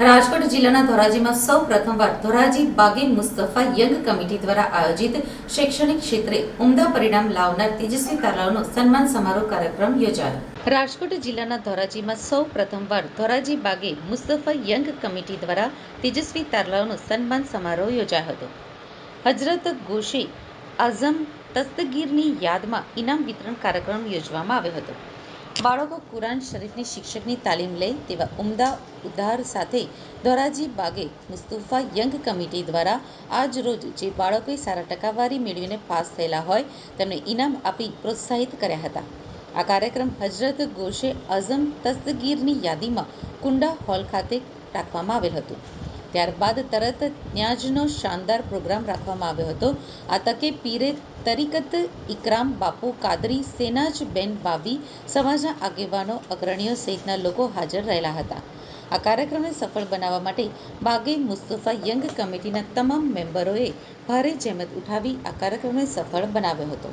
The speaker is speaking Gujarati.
રાજકોટ જિલ્લાના ધોરાજીમાં સૌ પ્રથમવાર ધોરાજી બાગે મુસ્તફા યંગ કમિટી દ્વારા આયોજિત શૈક્ષણિક ક્ષેત્રે ઉમદા પરિણામ લાવનાર તેજસ્વી તારાઓનો સન્માન સમારોહ કાર્યક્રમ યોજાયો. રાજકોટ જિલ્લાના ધોરાજીમાં સૌ પ્રથમવાર ધોરાજી બાગે મુસ્તફા યંગ કમિટી દ્વારા તેજસ્વી તારલાઓનો સન્માન સમારોહ યોજાયો હતો. હજરત ગોશી આઝમ દસ્તગીરની યાદમાં ઇનામ વિતરણ કાર્યક્રમ યોજવામાં આવ્યો હતો. બાળકો કુરાન શરીફની શિક્ષકની તાલીમ લે તેવા ઉમદા ઉદ્ધાર સાથે ધોરાજી બાગે મુસ્તફા યંગ કમિટી દ્વારા આજ રોજ જે બાળકોએ સારા ટકાવારી મેળવીને પાસ થયેલા હોય તેમને ઇનામ આપી પ્રોત્સાહિત કર્યા હતા. આ કાર્યક્રમ હજરત ગોશે આઝમ તસ્તગીરની યાદીમાં કુંડા હોલ ખાતે રાખવામાં આવેલ હતું. ત્યારબાદ તરત ન્યાજનો શાનદાર પ્રોગ્રામ રાખવામાં આવ્યો હતો. આ તકે પીરે તરીકત ઇકરામ બાપુ કાદરી સેનાજ બેન બાવી સમાજના આગેવાનો, અગ્રણીઓ સહિતના લોકો હાજર રહેલા હતા. આ કાર્યક્રમને સફળ બનાવવા માટે બાગે મુસ્તફા યંગ કમિટીના તમામ મેમ્બરોએ ભારે જહેમત ઉઠાવી આ કાર્યક્રમને સફળ બનાવ્યો હતો.